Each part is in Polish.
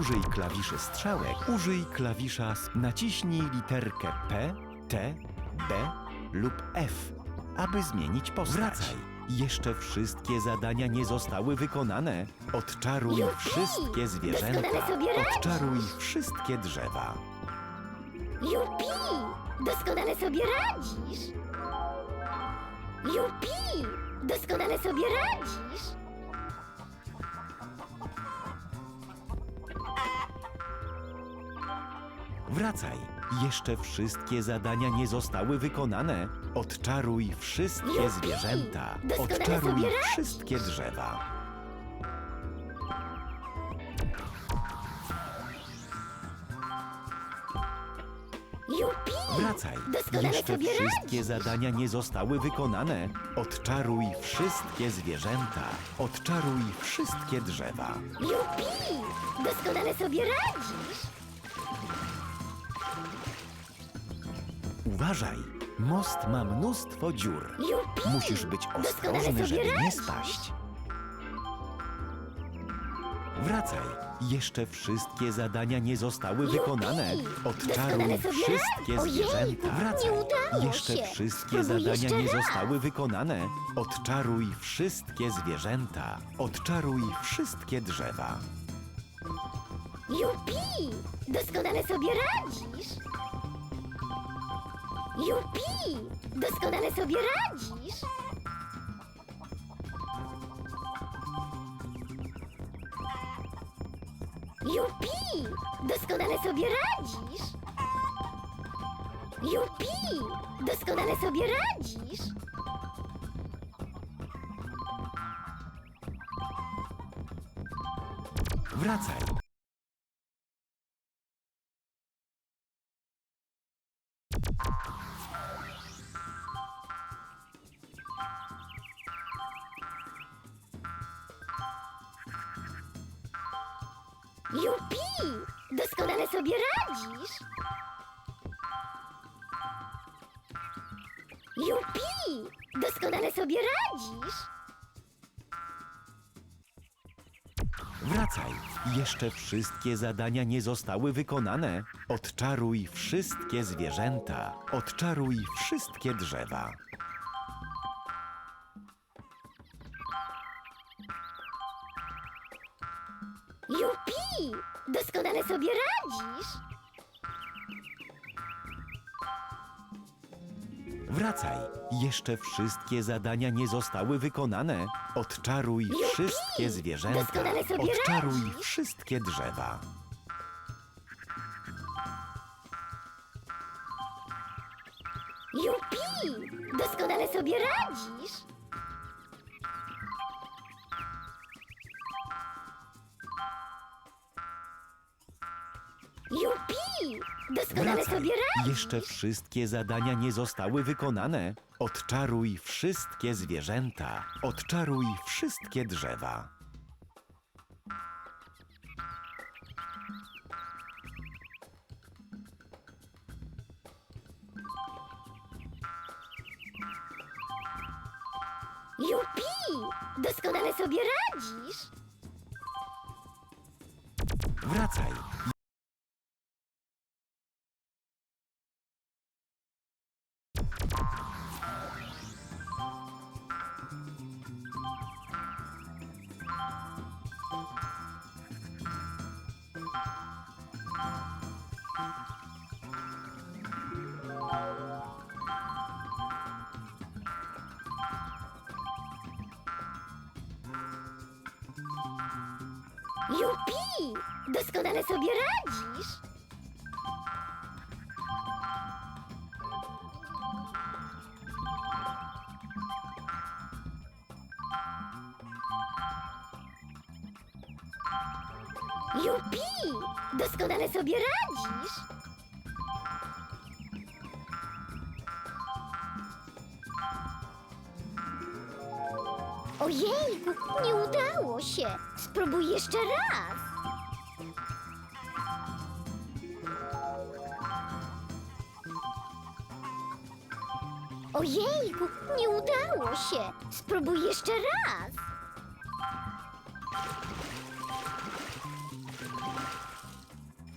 Użyj klawiszy strzałek. Użyj klawisza naciśnij literkę P, T, B lub F, aby zmienić postać. Wracaj. Jeszcze wszystkie zadania nie zostały wykonane. Odczaruj Jupi! wszystkie zwierzęta. Doskonale sobie radzisz. Odczaruj wszystkie drzewa. Jupi! Doskonale sobie radzisz! Jupi! Doskonale sobie radzisz! Wracaj. Jeszcze wszystkie zadania nie zostały wykonane. Odczaruj wszystkie Jupi! zwierzęta. Doskonale Odczaruj sobie wszystkie drzewa. Jupi! Wracaj. Doskonale Jeszcze sobie wszystkie radzisz! zadania nie zostały wykonane. Odczaruj wszystkie zwierzęta. Odczaruj wszystkie drzewa. Jupi! Doskonale sobie radzisz! Uważaj. Most ma mnóstwo dziur. Jupi! Musisz być Doskonale ostrożny, sobie żeby nie radzisz! spaść. Wracaj. Jeszcze wszystkie zadania nie zostały wykonane. Odczaruj Doskonale sobie wszystkie radzisz! Ojejku, zwierzęta. Wracaj. nie udało Jeszcze się. wszystkie Spróbuj zadania jeszcze nie raz. zostały wykonane. Odczaruj wszystkie zwierzęta. Odczaruj wszystkie drzewa. Jupi! Doskonale sobie radzisz! Jupi! Doskonale sobie radzisz! Jupi! Doskonale sobie radzisz! Jupi! Doskonale sobie radzisz! Wracaj. Jupi! Doskonale sobie radzisz! Jupi! Doskonale sobie radzisz! Wracaj. Jeszcze wszystkie zadania nie zostały wykonane. Odczaruj wszystkie zwierzęta. Odczaruj wszystkie drzewa. Jupi! Doskonale sobie radzisz! Wracaj. Jeszcze wszystkie zadania nie zostały wykonane. Odczaruj Jupi! wszystkie zwierzęta. Doskonale sobie Odczaruj radzisz. wszystkie drzewa. Jupi! Doskonale sobie radzisz! Jupi! Doskonale Wracaj. sobie radzisz! Jeszcze wszystkie zadania nie zostały wykonane. Odczaruj wszystkie zwierzęta. Odczaruj wszystkie drzewa. Jupi! Doskonale sobie radzisz! Wracaj. Jupi! Doskonale sobie radzisz! Jupi! Doskonale sobie radzisz! Ojejku, nie udało się! Spróbuj jeszcze raz! Ojejku, nie udało się! Spróbuj jeszcze raz!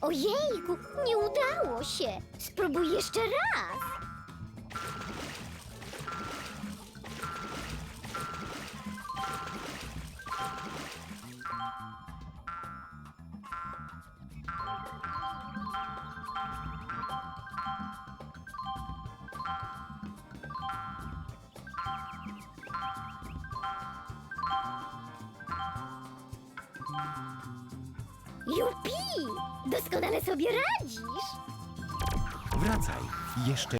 Ojejku, nie udało się. Spróbuj jeszcze raz. Jupi! Doskonale sobie radzisz. Wracaj. Jeszcze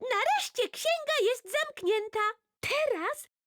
Nareszcie księga jest zamknięta. Teraz